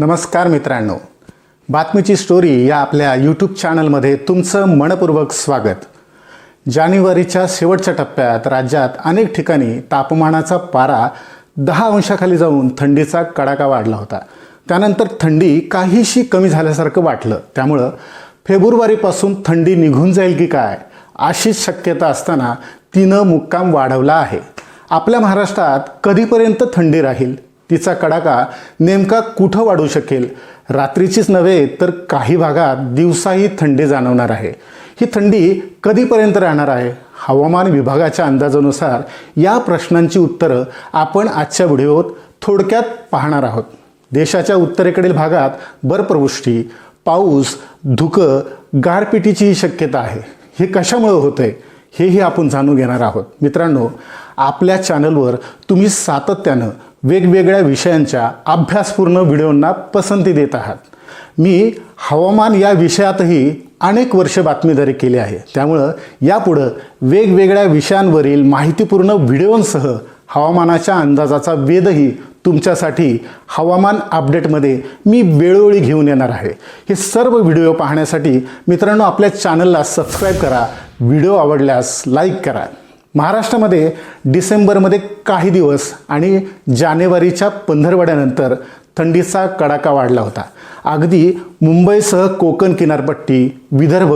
नमस्कार मित्रांनो. बातमीची स्टोरी या आपल्या यूट्यूब चॅनलमध्ये तुमचं मनपूर्वक स्वागत. जानेवारीच्या शेवटच्या टप्प्यात राज्यात अनेक ठिकाणी तापमानाचा पारा दहा अंशाखाली जाऊन थंडीचा कडाका वाढला होता. त्यानंतर थंडी काहीशी कमी झाल्यासारखं वाटलं. त्यामुळं फेब्रुवारीपासून थंडी निघून जाईल की काय अशीच शक्यता असताना तिनं मुक्काम वाढवला आहे. आपल्या महाराष्ट्रात कधीपर्यंत थंडी राहील? तिचा कडाका नेमका कुठं वाढू शकेल? रात्रीचीच नव्हे तर काही भागात दिवसाही थंडी जाणवणार आहे. ही थंडी कधीपर्यंत राहणार आहे? हवामान विभागाच्या अंदाजानुसार या प्रश्नांची उत्तरं आपण आजच्या व्हिडिओत थोडक्यात पाहणार आहोत. देशाच्या उत्तरेकडील भागात बर्फवृष्टी पाऊस धुकं गारपिटीचीही शक्यता आहे. हे कशामुळं होतं आहे हेही आपण जाणून घेणार आहोत. मित्रांनो आपल्या चॅनलवर तुम्ही सातत्यानं वेगवेगळ्या विषयांच्या अभ्यासपूर्ण व्हिडिओंना पसंती देत आहात. मी हवामान या विषयातही अनेक वर्ष बातमीदारी केली आहे. त्यामुळं यापुढं वेगवेगळ्या विषयांवरील माहितीपूर्ण व्हिडिओंसह हवामानाच्या अंदाजाचा वेधही तुमच्यासाठी हवामान अपडेटमध्ये मी वेळोवेळी घेऊन येणार आहे. हे सर्व व्हिडिओ पाहण्यासाठी मित्रांनो आपल्या चॅनलला सबस्क्राईब करा. व्हिडिओ आवडल्यास लाईक करा. महाराष्ट्रामध्ये डिसेंबरमध्ये काही दिवस आणि जानेवारीच्या पंधरवड्यानंतर थंडीचा कडाका वाढला होता. अगदी मुंबईसह कोकण किनारपट्टी विदर्भ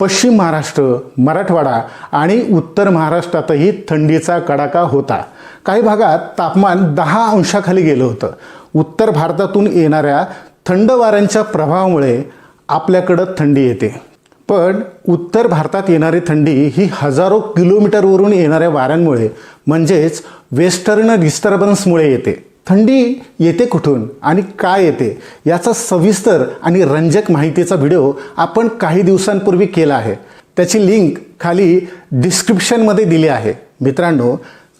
पश्चिम महाराष्ट्र मराठवाडा आणि उत्तर महाराष्ट्रातही थंडीचा कडाका होता. काही भागात तापमान दहा अंशाखाली गेलं होतं. उत्तर भारतातून येणाऱ्या थंड वाऱ्यांच्या प्रभावामुळे आपल्याकडं थंडी येते. पण उत्तर भारतात येणारी थंडी ही हजारो किलोमीटरवरून येणाऱ्या वाऱ्यांमुळे म्हणजेच वेस्टर्न डिस्टर्बन्समुळे येते. थंडी येते कुठून आणि काय येते याचा सविस्तर आणि रंजक माहितीचा व्हिडिओ आपण काही दिवसांपूर्वी केला आहे. त्याची लिंक खाली डिस्क्रिप्शनमध्ये दिली आहे. मित्रांनो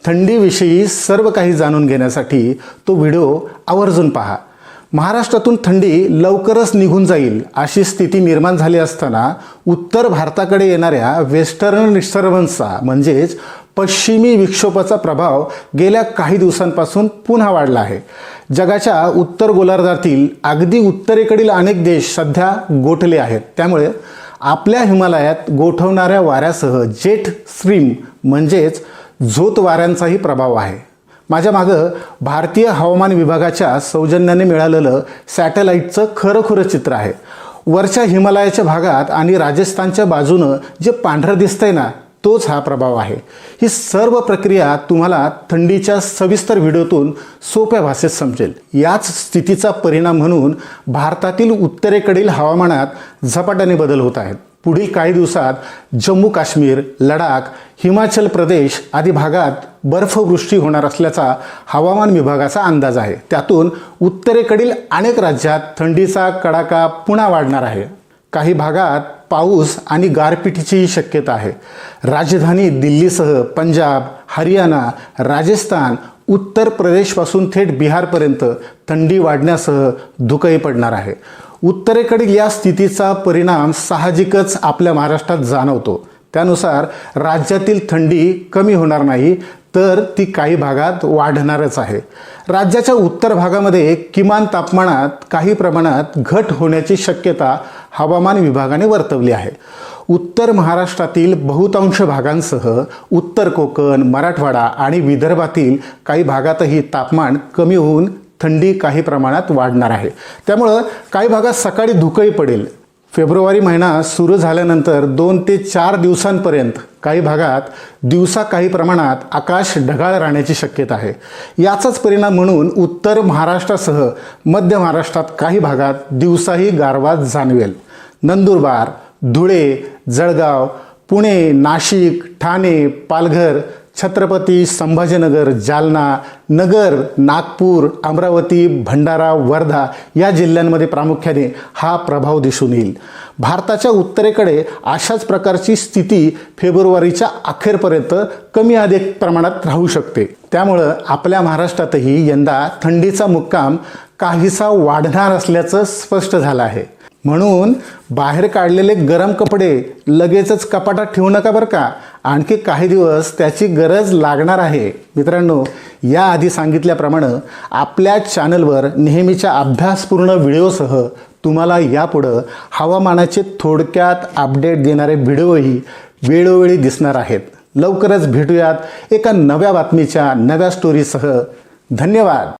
थंडीविषयी सर्व काही जाणून घेण्यासाठी तो व्हिडिओ आवर्जून पहा. महाराष्ट्रातून थंडी लवकरच निघून जाईल अशी स्थिती निर्माण झाली असताना उत्तर भारताकडे येणाऱ्या वेस्टर्न डिस्टर्बन्सचा म्हणजेच पश्चिमी विक्षोभाचा प्रभाव गेल्या काही दिवसांपासून पुन्हा वाढला आहे. जगाच्या उत्तर गोलार्धातील अगदी उत्तरेकडील अनेक देश सध्या गोठले आहेत. त्यामुळे आपल्या हिमालयात गोठवणाऱ्या वाऱ्यासह जेट स्ट्रीम म्हणजेच झोत वाऱ्यांचाही प्रभाव आहे. माझ्या मागं भारतीय हवामान विभागाच्या सौजन्याने मिळालेलं सॅटेलाईटचं खरंखुरं चित्र आहे. वरच्या हिमालयाच्या भागात आणि राजस्थानच्या बाजूनं जे पांढरं दिसतंय ना तोच हा प्रभाव आहे. ही सर्व प्रक्रिया तुम्हाला थंडीच्या सविस्तर व्हिडिओतून सोप्या भाषेत समजेल. याच स्थितीचा परिणाम म्हणून भारतातील उत्तरेकडील हवामानात झपाट्याने बदल होत आहेत. पुढील काही दिवसात जम्मू काश्मीर लडाख हिमाचल प्रदेश आदी भागात बर्फवृष्टी होणार असल्याचा हवामान विभागाचा अंदाज आहे. त्यातून उत्तरेकडील अनेक राज्यात थंडीचा कडाका पुन्हा वाढणार आहे. काही भागात पाऊस आणि गारपिटीचीही शक्यता आहे. राजधानी दिल्लीसह पंजाब हरियाणा राजस्थान उत्तर प्रदेशपासून थेट बिहारपर्यंत थंडी वाढण्यासह धुकही पडणार आहे. उत्तरेकडील या स्थितीचा परिणाम साहजिकच आपल्या महाराष्ट्रात जाणवतो. त्यानुसार राज्यातील थंडी कमी होणार नाही तर ती काही भागात वाढणारच आहे. राज्याच्या उत्तर भागामध्ये किमान तापमानात काही प्रमाणात घट होण्याची शक्यता हवामान विभागाने वर्तवली आहे. उत्तर महाराष्ट्रातील बहुतांश भागांसह उत्तर कोकण मराठवाडा आणि विदर्भातील काही भागातही तापमान कमी होऊन थंडी काही प्रमाणात वाढणार आहे. त्यामुळं काही भागात सकाळी धुकंही पडेल. फेब्रुवारी महिना सुरू झाल्यानंतर दोन ते चार दिवसांपर्यंत काही भागात दिवसा काही प्रमाणात आकाश ढगाळ राहण्याची शक्यता आहे. याचाच परिणाम म्हणून उत्तर महाराष्ट्रासह मध्य महाराष्ट्रात काही भागात दिवसाही गारवा जाणवेल. नंदुरबार धुळे जळगाव पुणे नाशिक ठाणे पालघर छत्रपती संभाजीनगर जालना नगर नागपूर अमरावती भंडारा वर्धा या जिल्ह्यांमध्ये प्रामुख्याने हा प्रभाव दिसून येईल. भारताच्या उत्तरेकडे अशाच प्रकारची स्थिती फेब्रुवारीच्या अखेरपर्यंत कमी अधिक प्रमाणात राहू शकते. त्यामुळं आपल्या महाराष्ट्रातही यंदा थंडीचा मुक्काम काहीसा वाढणार असल्याचं स्पष्ट झालं आहे. म्हणून बाहेर काढलेले गरम कपडे लगेचच कपाटात ठेवू नका बरं का. आणखी काही दिवस त्याची गरज लागणार आहे. मित्रांनो याआधी सांगितल्याप्रमाणे आपल्या चॅनलवर नेहमीच्या अभ्यासपूर्ण व्हिडिओसह तुम्हाला यापुढं हवामानाचे थोडक्यात अपडेट देणारे व्हिडिओही वेळोवेळी दिसणार आहेत. लवकरच भेटूयात एका नव्या बातमीच्या नव्या स्टोरीसह धन्यवाद!